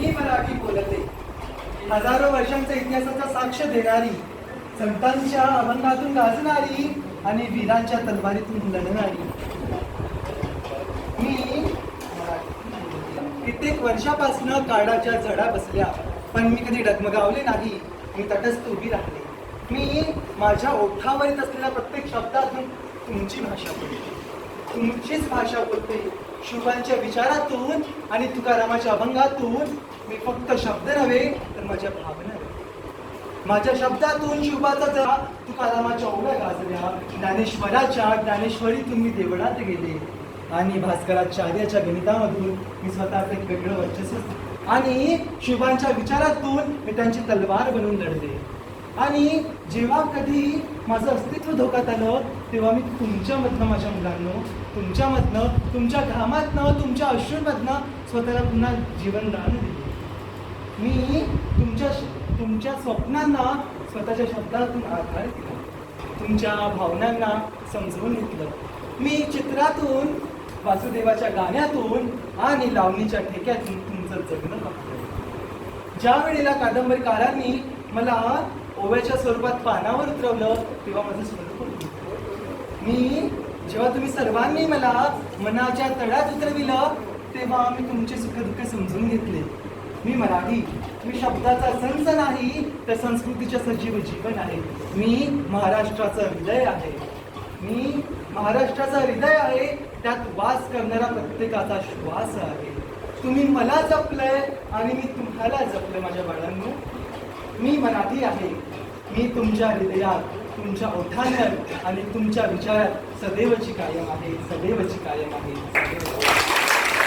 मी मराठी बोलते हजारो वर्षांचा इतिहासाचा साक्ष देणारी संतांच्या अभंगातून गाजणारी आणि वीरांच्या तलवारीतून लढणारी. मी कित्येक वर्षापासून काळाच्या जडा बसल्या पण मी कधी डगमगावले नाही मी तटस्थ उभी राहिले मी माझ्या ओठावर येत असलेल्या प्रत्येक शब्दातून तुमची भाषा बोलते. तुमचीच भाषा बोलते. शुभांच्या विचारातून आणि तुकारामाच्या अभंगातून मी फक्त शब्द नव्हे तर माझ्या भावना माझ्या शब्दातून शिवबाचा जरा तुकारामाच्या ओढ्या गाजल्या. ज्ञानेश्वराच्या ज्ञानेश्वरी तुम्ही देवळात गेले. आणि भास्कराचार्याच्या गणितामधून मी स्वतःचं एक वेगळं वर्चस्व आणि शिवांच्या विचारातून मी त्यांची तलवार बनवून लढले. आणि जेव्हा कधी माझं अस्तित्व धोक्यात आलं तेव्हा मी तुमच्यामधनं माझ्या मुलांनो तुमच्यामधनं तुमच्या घामातनं तुमच्या अश्रूंमधनं स्वतःला पुन्हा जीवनदान दिले. मी तुमच्या तुमच्या स्वप्नांना स्वतःच्या शब्दातून आधार दिला. तुमच्या भावनांना समजवून घेतलं. मी चित्रातून वासुदेवाच्या गाण्यातून आणि लावणीच्या ठेक्यातून तुमचं जगणं बघतो ज्या वेळेला कादंबरीकारांनी मला ओव्याच्या स्वरूपात पानावर उतरवलं तेव्हा माझं स्वरूप मी जेव्हा तुम्ही सर्वांनी मला मनाच्या तळ्यात उतरविलं तेव्हा मी तुमचे सुखदुःख समजून घेतले. मी मराठी मी शब्दाचा संच नाही तर संस्कृतीच्या सजीव जीवन आहे. मी महाराष्ट्राचं हृदय आहे. मी महाराष्ट्राचं हृदय आहे त्यात वास करणारा प्रत्येकाचा श्वास आहे. तुम्ही मला जपलंय आणि मी तुम्हाला जपलंय माझ्या बाळांनो. मी मराठी आहे. मी तुमच्या हृदयात तुमच्या ओठांवर आणि तुमच्या विचारात सदैवची कायम आहे सदैवची कायम आहे सदैव